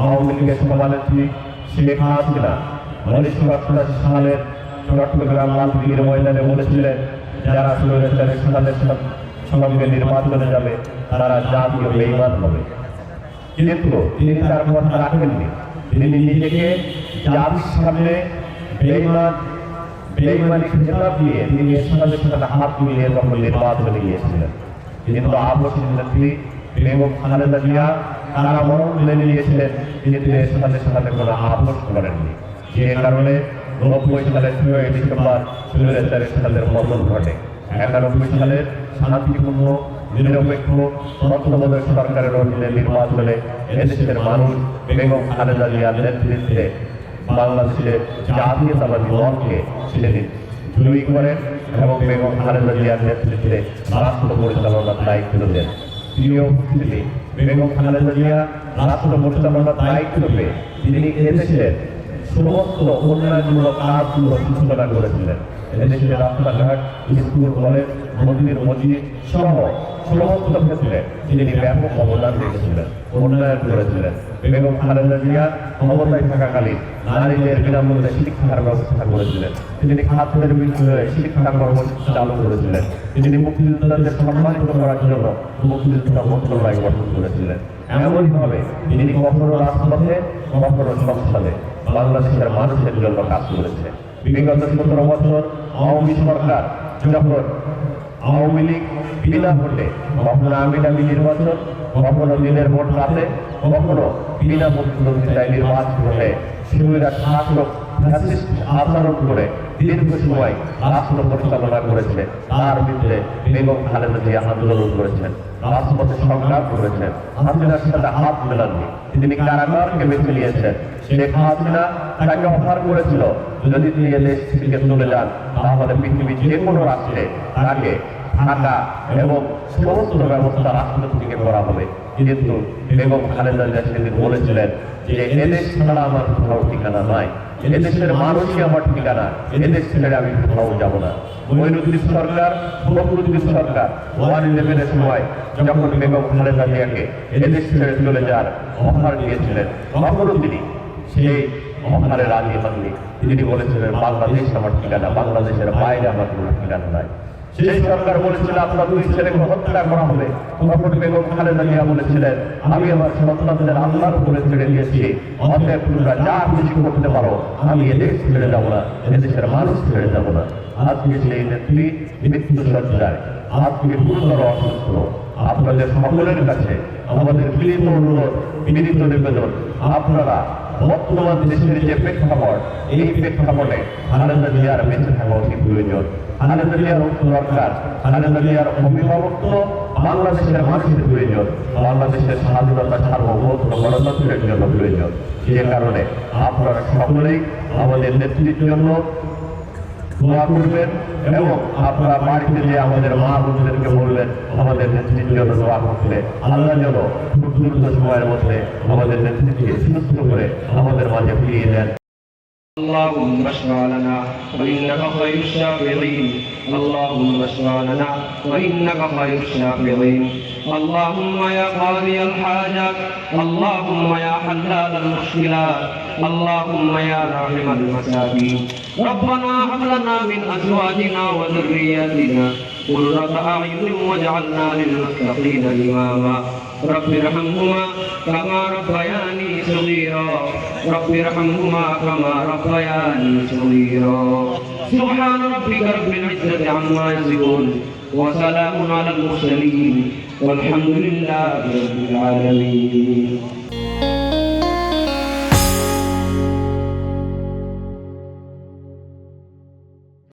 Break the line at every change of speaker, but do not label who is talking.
আওয়ামী লীগের সভানেত্রী শেখ হাসিনা উনিশশো অষ্টআশি সালের চট্টগ্রাম লালদিঘির ময়দানে বলেছিলেন, যারা স্বৈরাচারের সাথে সঙ্গে নির্বাচনে যাবে, তারা জাতীয় বেইমান হবে। কিন্তু তিনি তার কথা রাখেননি। তিনি নিজেকে জাতির সামনে বেইমান বেইমানি খেতাব দিয়ে তিনি এরশাদের সাথে হাত মিলিয়ে তখন নির্বাচনে গিয়েছিলেন। কিন্তু আবশ্যক নেত্রী বেগম খালেদা জিয়া তারা মরণ মেনে নিয়েছিলেন কিন্তু এরশাদের সাথে কোনো আপোষ করেননি। যে কারণে নব্বই সালের ছয় ডিসেম্বর স্বৈরাচারের সালের পতন ঘটে। একানব্বই সালের শান্তিপূর্ণ, নিরপেক্ষ তত্ত্বাবধায়ক সরকারের অধীনে নির্বাচনে এদেশের মানুষ বেগম খালেদা জিয়ার নেতৃত্বে বাংলাদেশের জাতীয়তাবাদী দলকে সেদিন জয়ী করেন এবং বেগম খালেদা জিয়ার নেতৃত্বে রাষ্ট্র পরিচালনার দায়িত্ব দেন। প্রিয় বেগম খালেদা জিয়া রাষ্ট্র পরিচালনার দায়িত্ব তিনি এদেশের সমস্ত উন্নয়নমূলক কাজগুলো সূচনা করেছিলেন। এদেশের রাস্তাঘাট, স্কুল, কলেজ, মন্দির, মসজিদ সহ সমস্ত ক্ষেত্রে তিনি ব্যাপক অবদান রেখেছিলেন, উন্নয়ন করেছিলেন। বেগম খালেদা জিয়া ক্ষমতায় থাকাকালীন নারীদের বিনামূল্যে শিক্ষার ব্যবস্থা করেছিলেন। তিনি খাদ্যের বিরুদ্ধে শিক্ষা কর্মসূচি চালু করেছিলেন। তিনি মুক্তিযোদ্ধাদের সম্মানিত করার জন্য মুক্তিযোদ্ধা মন্ত্রণালয় গঠন করেছিলেন। এমনভাবে তিনি কখনো রাজপথে, কখনো সংসদে। বাংলাদেশের মানুষের জন্য কাজ করেছে। বিগত সতেরো বছর আওয়ামী সরকার যখন আওয়ামী লীগ বিনা ভোটে কখনো আমি দামি নির্বাচন কখনো দিনের ভোট রাতে কখনো বিনা প্রতিদ্বন্দ্বিতায় নির্বাচন হয়ে শিবিরা শাসক আচরণ করে দীর্ঘ সময় রাষ্ট্র পরিচালনা করেছে। তার বিরুদ্ধে বেগম খালেদা জিয়া আন্দোলন করেছেন, রাজপথে সংগ্রাম করেছেন, হাসিনার সাথে হাত মেলাননি। তিনি কারাগারকে বেছে নিয়েছেন। শেখ হাসিনা তাকে অফার করেছিল, যদি তিনি এদেশ থেকে চলে যান, তাহলে পৃথিবীর যে কোনো রাষ্ট্রে তাকে থাকা এবং সমস্ত ব্যবস্থা রাষ্ট্র থেকে করা হবে। কিন্তু বেগম খালেদা জিয়া সেদিন বলেছিলেন যে এদেশ ছাড়া আমার কোথাও ঠিকানা নাই। এদেশের মানুষই আমার ঠিকানা। এদেশ ছেড়ে আমি কোথাও যাব না। মইনুদ্দিন সরকার, ফখরুদ্দিন সরকার ওয়ান ইলেভেনের সময় যখন বেগম খালেদা জিয়াকে এদেশ ছেড়ে চলে যান অফার দিয়েছিলেন, তখনও তিনি সেই অফারে রাজি হননি। তিনি বলেছিলেন, বাংলাদেশ আমার ঠিকানা, বাংলাদেশের বাইরে আমার কোনো ঠিকানা নাই। সেই সরকার বলেছিল আপনার দুই ছেলেকে হত্যা করা হবে তখন বেগম খালেদা জিয়া বলেছিলেন, আমি আমার সন্তানদের আল্লাহর উপরে ছেড়ে দিয়েছি। অতএব তোমরা যা কিছু করতে পারো, আমি ছেড়ে যাব না, এদেশের মানুষ ছেড়ে যাব না। আজকে সেই নেত্রী মৃত্যু সজ্জায় আজকে গুরুতর অসুস্থ। আপনাদের সকলের কাছে আমাদের বিনীত অনুরোধ, বিনীত নিবেদন, আপনারা বর্তমান দেশের যে প্রেক্ষাপট, এই প্রেক্ষাপটে খালেদা জিয়ার বেঁচে থাকা অতি প্রয়োজন। জিয়ার দরকার। খালেদা জিয়ার অভিভাবকত্ব বাংলাদেশের মানুষের প্রয়োজন। বাংলাদেশের স্বাধীনতা সার্বভৌমত্ব গণতন্ত্রের জন্য প্রয়োজন। যে কারণে আপনারা সকলেই আমাদের আপনারা আমাদের মা আমাদের নেতৃত্বের জন্য আমাদের করে আমাদের মাঝে ফিরিয়ে দেন।
اللهم اشفع لنا وإنك خير الشافعين. اللهم اشفع لنا وإنك خير الشافعين. اللهم يا قاضي الحاجات اللهم يا حلال المشكلات، اللهم يا راحم المساكين. ربنا هب لنا من أزواجنا وذرياتنا قرة أعين واجعلنا للمتقين إماما. رب ارحمهما كما ربياني صغيرا. رب ارحمهما كما ربياني صغيرا. سبحان ربك رب العزة عما يصفون وسلام على المرسلين والحمد لله رب العالمين.